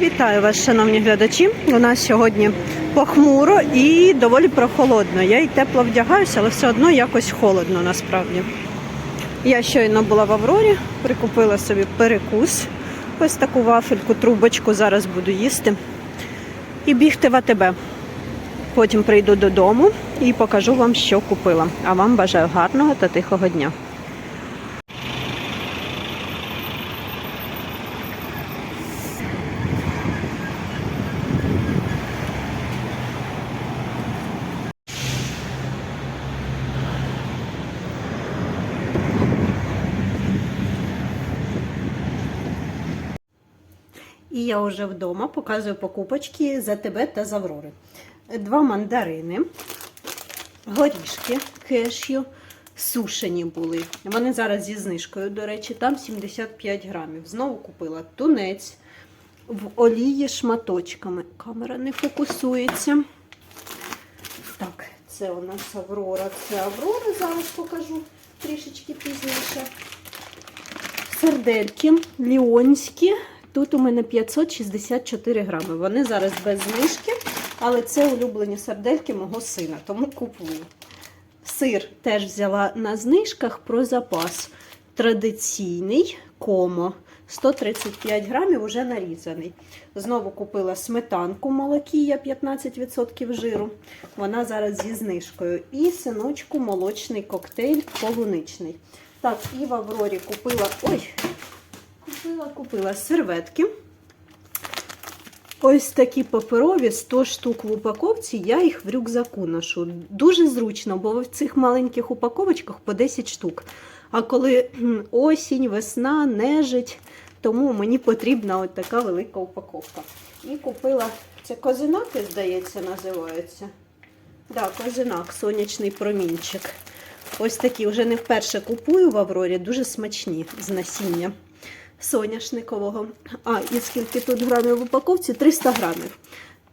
Вітаю вас, шановні глядачі. У нас сьогодні похмуро і доволі прохолодно. Я й тепло вдягаюся, але все одно якось холодно насправді. Я щойно була в Аврорі, прикупила собі перекус. Ось таку вафельку, трубочку зараз буду їсти. І бігти в АТБ. Потім прийду додому і покажу вам, що купила. А вам бажаю гарного та тихого дня. І я вже вдома показую покупочки за тебе та з Аврори. Два мандарини, горішки, кешю, сушені були. Вони зараз зі знижкою, до речі, там 75 грамів. Знову купила тунець в олії шматочками. Камера не фокусується. Так, це у нас Аврора, це Аврора, зараз покажу трішечки пізніше. Сердельки ліонські. Тут у мене 564 грами. Вони зараз без знижки, але це улюблені сердельки мого сина, тому куплю. Сир теж взяла на знижках про запас. Традиційний комо. 135 грамів уже нарізаний. Знову купила сметанку молокія 15% жиру. Вона зараз зі знижкою. І синочку молочний коктейль полуничний. Так, і в Аврорі купила. Ой, купила, купила серветки. Ось такі паперові 100 штук в упаковці, я їх в рюкзаку ношу. Дуже зручно, бо в цих маленьких упаковочках по 10 штук. А коли осінь, весна, нежить, тому мені потрібна от така велика упаковка. І купила це козинаки, здається, називається. Так, да, козинак, сонячний промінчик. Ось такі вже не вперше купую в Аврорі, дуже смачні з насіння соняшникового. А, і скільки тут грамів в упаковці? 300 грамів.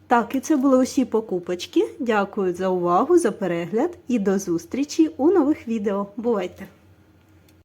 Так, і це були усі покупочки. Дякую за увагу, за перегляд і до зустрічі у нових відео. Бувайте!